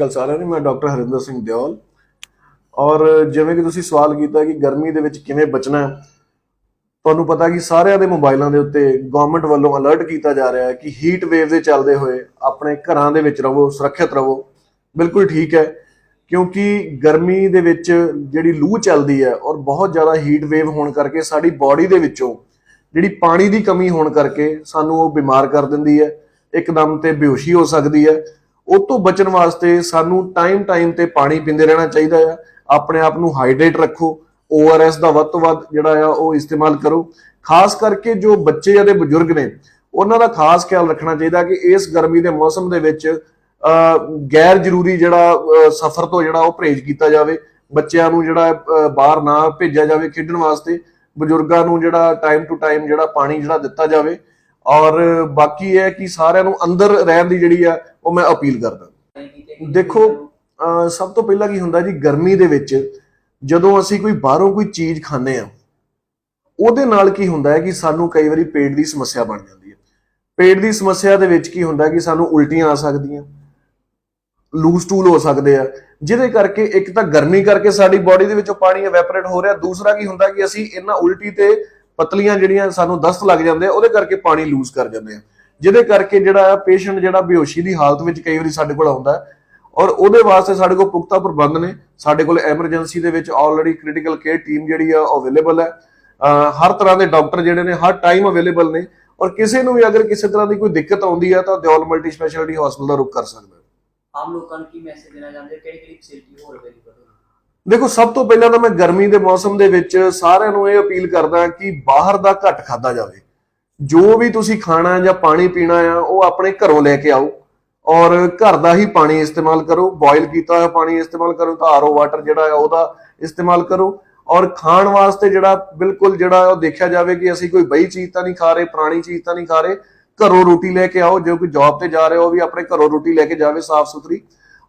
ਗੱਲ ਸਾਰਿਆਂ ਨੂੰ ਮੈਂ ਡਾਕਟਰ ਹਰਿੰਦਰ ਸਿੰਘ ਦਿਓਲ। ਔਰ ਜਿਵੇਂ ਕਿ ਤੁਸੀਂ ਸਵਾਲ ਕੀਤਾ ਕਿ ਗਰਮੀ ਦੇ ਵਿੱਚ ਕਿਵੇਂ ਬਚਣਾ ਤੁਹਾਨੂੰ ਪਤਾ ਕਿ ਸਾਰਿਆਂ ਦੇ ਮੋਬਾਈਲਾਂ ਦੇ ਉੱਤੇ ਗਵਰਨਮੈਂਟ ਵੱਲੋਂ ਅਲਰਟ ਕੀਤਾ ਜਾ ਰਿਹਾ ਹੈ ਕਿ ਹੀਟ ਵੇਵ ਦੇ ਚੱਲਦੇ ਹੋਏ ਆਪਣੇ ਘਰਾਂ ਦੇ ਵਿੱਚ ਰਹੋ, ਸੁਰੱਖਿਅਤ ਰਹੋ। ਬਿਲਕੁਲ ਠੀਕ ਹੈ, ਕਿਉਂਕਿ ਗਰਮੀ ਦੇ ਵਿੱਚ ਜਿਹੜੀ ਲੂ ਚੱਲਦੀ ਹੈ ਔਰ ਬਹੁਤ ਜ਼ਿਆਦਾ ਹੀਟ ਵੇਵ ਹੋਣ ਕਰਕੇ ਸਾਡੀ ਬਾਡੀ ਦੇ ਵਿੱਚੋਂ ਜਿਹੜੀ ਪਾਣੀ ਦੀ ਕਮੀ ਹੋਣ ਕਰਕੇ ਸਾਨੂੰ ਉਹ ਬਿਮਾਰ ਕਰ ਦਿੰਦੀ ਹੈ, ਇੱਕਦਮ ਤੇ ਬੇਹੋਸ਼ੀ ਹੋ ਸਕਦੀ ਹੈ। ਉਹ ਤੋਂ ਬਚਣ ਵਾਸਤੇ ਸਾਨੂੰ ਟਾਈਮ ਟਾਈਮ ਤੇ ਪਾਣੀ ਪੀਂਦੇ ਰਹਿਣਾ ਚਾਹੀਦਾ ਆ। ਆਪਣੇ ਆਪ ਨੂੰ ਹਾਈਡਰੇਟ ਰੱਖੋ। ORS ਦਾ ਵੱਧ ਤੋਂ ਵੱਧ ਜਿਹੜਾ ਆ, ਉਹ ਇਸਤੇਮਾਲ ਕਰੋ। ਖਾਸ ਕਰਕੇ ਜੋ ਬੱਚੇ ਅਤੇ ਬਜ਼ੁਰਗ ਨੇ, ਉਹਨਾਂ ਦਾ ਖਾਸ ਖਿਆਲ ਰੱਖਣਾ ਚਾਹੀਦਾ ਕਿ ਇਸ ਗਰਮੀ ਦੇ ਮੌਸਮ ਦੇ ਵਿੱਚ ਗੈਰ ਜ਼ਰੂਰੀ ਜਿਹੜਾ ਸਫ਼ਰ ਤੋਂ ਜਿਹੜਾ ਉਹ ਪਰਹੇਜ਼ ਕੀਤਾ ਜਾਵੇ। ਬੱਚਿਆਂ ਨੂੰ ਜਿਹੜਾ ਬਾਹਰ ਨਾ ਭੇਜਿਆ ਜਾਵੇ ਖੇਡਣ ਵਾਸਤੇ। ਬਜ਼ੁਰਗਾਂ ਨੂੰ ਜਿਹੜਾ ਟਾਈਮ ਟੂ ਟਾਈਮ ਜਿਹੜਾ ਪਾਣੀ ਜਿਹੜਾ ਦਿੱਤਾ ਜਾਵੇ। ਔਰ ਬਾਕੀ ਇਹ ਹੈ ਕਿ ਸਾਰਿਆਂ ਨੂੰ ਅੰਦਰ ਰਹਿਣ ਦੀ ਜਿਹੜੀ ਆ, ਉਹ ਮੈਂ ਅਪੀਲ ਕਰਦਾ। ਦੇਖੋ ਸਭ ਤੋਂ ਪਹਿਲਾਂ ਕੀ ਹੁੰਦਾ ਜੀ, ਗਰਮੀ ਦੇ ਵਿੱਚ ਜਦੋਂ ਅਸੀਂ ਕੋਈ ਬਾਹਰੋਂ ਕੋਈ ਚੀਜ਼ ਖਾਂਦੇ ਆ ਉਹਦੇ ਨਾਲ ਕੀ ਹੁੰਦਾ ਹੈ ਕਿ ਸਾਨੂੰ ਕਈ ਵਾਰੀ ਪੇਟ ਦੀ ਸਮੱਸਿਆ ਬਣ ਜਾਂਦੀ ਹੈ। ਪੇਟ ਦੀ ਸਮੱਸਿਆ ਦੇ ਵਿੱਚ ਕੀ ਹੁੰਦਾ ਕਿ ਸਾਨੂੰ ਉਲਟੀਆਂ ਆ ਸਕਦੀਆਂ ਲੂਸ ਟੂਲ ਹੋ ਸਕਦੇ ਆ, ਜਿਹਦੇ ਕਰਕੇ ਇੱਕ ਤਾਂ ਗਰਮੀ ਕਰਕੇ ਸਾਡੀ ਬਾਡੀ ਦੇ ਵਿੱਚੋਂ ਪਾਣੀ ਐਵੈਪੋਰੇਟ ਹੋ ਰਿਹਾ, ਦੂਸਰਾ ਕੀ ਹੁੰਦਾ ਕਿ ਅਸੀਂ ਇਹਨਾਂ ਉਲਟੀ ਤੇ ਪਤਲੀਆਂ ਜਿਹੜੀਆਂ ਸਾਨੂੰ ਦਸਤ ਲੱਗ ਜਾਂਦੇ ਆ, ਉਹਦੇ ਕਰਕੇ ਪਾਣੀ ਲੂਜ਼ ਕਰ ਜਾਂਦੇ ਆ। ਜਿਹਦੇ ਕਰਕੇ ਜਿਹੜਾ ਪੇਸ਼ੈਂਟ ਜਿਹੜਾ ਬੇਹੋਸ਼ੀ ਦੀ ਹਾਲਤ ਵਿੱਚ ਕਈ ਵਾਰੀ ਸਾਡੇ ਕੋਲ ਆਉਂਦਾ ਔਰ ਉਹਦੇ ਵਾਸਤੇ ਸਾਡੇ ਕੋਲ ਪੁਖਤਾ ਪ੍ਰਬੰਧ ਨੇ। ਸਾਡੇ ਕੋਲ ਐਮਰਜੈਂਸੀ ਦੇ ਵਿੱਚ ਆਲਰੇਡੀ ਕ੍ਰਿਟੀਕਲ ਕੇਅਰ ਟੀਮ ਜਿਹੜੀ ਆ ਅਵੇਲੇਬਲ ਹੈ। ਹਰ ਤਰ੍ਹਾਂ ਦੇ ਡਾਕਟਰ ਜਿਹੜੇ ਨੇ, ਹਰ ਟਾਈਮ ਅਵੇਲੇਬਲ ਨੇ। ਔਰ ਕਿਸੇ ਨੂੰ ਵੀ ਅਗਰ ਕਿਸੇ ਤਰ੍ਹਾਂ ਦੀ ਕੋਈ ਦਿੱਕਤ ਆਉਂਦੀ ਹੈ ਤਾਂ ਦਿਓਲ ਮਲਟੀ ਸਪੈਸ਼ਲਿਟੀ ਹਸਪੀਟਲ ਦਾ ਰੁਖ ਕਰ ਸਕਦਾ ਆਮ ਲੋਕਾਂ ਨੂੰ ਕੀ ਮੈਸੇਜ ਦੇਣਾ ਚਾਹੁੰਦੇ ਕਿਹੜੀ ਕਿਹੜੀ ਫੈਸਿਲਿਟੀ ਹੋਰ ਅਵੇਲੇਬਲ ਦੇਖੋ, ਸਭ ਤੋਂ ਪਹਿਲਾਂ ਤਾਂ ਮੈਂ ਗਰਮੀ ਦੇ ਮੌਸਮ ਦੇ ਵਿੱਚ ਸਾਰਿਆਂ ਨੂੰ ਇਹ ਅਪੀਲ ਕਰਦਾ ਕਿ ਬਾਹਰ ਦਾ ਘੱਟ ਖਾਦਾ ਜਾਵੇ। ਜੋ ਵੀ ਤੁਸੀਂ ਖਾਣਾ ਜਾਂ ਪਾਣੀ ਪੀਣਾ ਆ, ਉਹ ਆਪਣੇ ਘਰੋਂ ਲੈ ਕੇ ਆਓ ਔਰ ਘਰ ਦਾ ਹੀ ਪਾਣੀ ਇਸਤੇਮਾਲ ਕਰੋ। ਬੋਇਲ ਕੀਤਾ ਹੋਇਆ ਪਾਣੀ ਇਸਤੇਮਾਲ ਕਰੋ ਤਾਂ ਆਰਓ ਵਾਟਰ ਜਿਹੜਾ ਹੈ ਉਹਦਾ ਇਸਤੇਮਾਲ ਕਰੋ। ਔਰ ਖਾਣ ਵਾਸਤੇ ਜਿਹੜਾ, ਬਿਲਕੁਲ ਜਿਹੜਾ ਉਹ ਦੇਖਿਆ ਜਾਵੇ ਕਿ ਅਸੀਂ ਕੋਈ ਬਈ ਚੀਜ਼ ਤਾਂ ਨਹੀਂ ਖਾ ਰਹੇ, ਪੁਰਾਣੀ ਚੀਜ਼ ਤਾਂ ਨਹੀਂ ਖਾ ਰਹੇ, ਘਰੋਂ ਰੋਟੀ ਲੈ ਕੇ ਆਓ। ਜੋ ਕੋਈ ਜੌਬ ਤੇ ਜਾ ਰਿਹਾ, ਉਹ ਵੀ ਆਪਣੇ ਘਰੋਂ ਰੋਟੀ ਲੈ ਕੇ ਜਾਵੇ ਸਾਫ਼ ਸੁਥਰੀ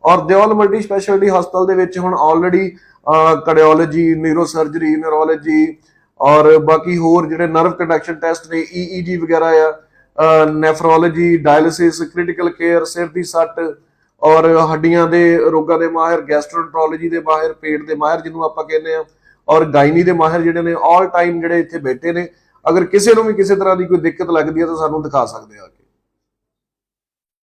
ਔਰ ਦਿਓਲ ਮਲਟੀ ਸਪੈਸ਼ਲਿਟੀ ਹਸਪਤਾਲ ਦੇ ਵਿੱਚ ਹੁਣ already cardiology neuro surgery neurology ਔਰ ਬਾਕੀ ਹੋਰ ਜਿਹੜੇ ਨਰਵ ਕੰਡਕਸ਼ਨ ਟੈਸਟ ਨੇ ਈਈਜੀ ਵਗੈਰਾ ਆ ਨੈਫਰੋਲੋਜੀ ਡਾਇਲਿਸਿਸ ਕ੍ਰਿਟੀਕਲ ਕੇਅਰ ਸਿਰ ਦੀ ਸੱਟ ਔਰ ਹੱਡੀਆਂ ਦੇ ਰੋਗਾਂ ਦੇ ਮਾਹਿਰ ਗੈਸਟ੍ਰੋਐਂਟਰੋਲੋਜੀ ਦੇ ਮਾਹਿਰ, ਪੇਟ ਦੇ ਮਾਹਿਰ ਜਿਹਨੂੰ ਆਪਾਂ ਕਹਿੰਦੇ ਆ ਔਰ ਗਾਇਨੀ ਦੇ ਮਾਹਿਰ ਜਿਹੜੇ ਨੇ ਆਲ ਟਾਈਮ ਜਿਹੜੇ ਇੱਥੇ ਬੈਠੇ ਨੇ, ਅਗਰ ਕਿਸੇ ਨੂੰ ਵੀ ਕਿਸੇ ਤਰ੍ਹਾਂ ਦੀ ਕੋਈ ਦਿੱਕਤ ਲੱਗਦੀ ਹੈ ਤਾਂ ਸਾਨੂੰ ਦਿਖਾ ਸਕਦੇ ਆ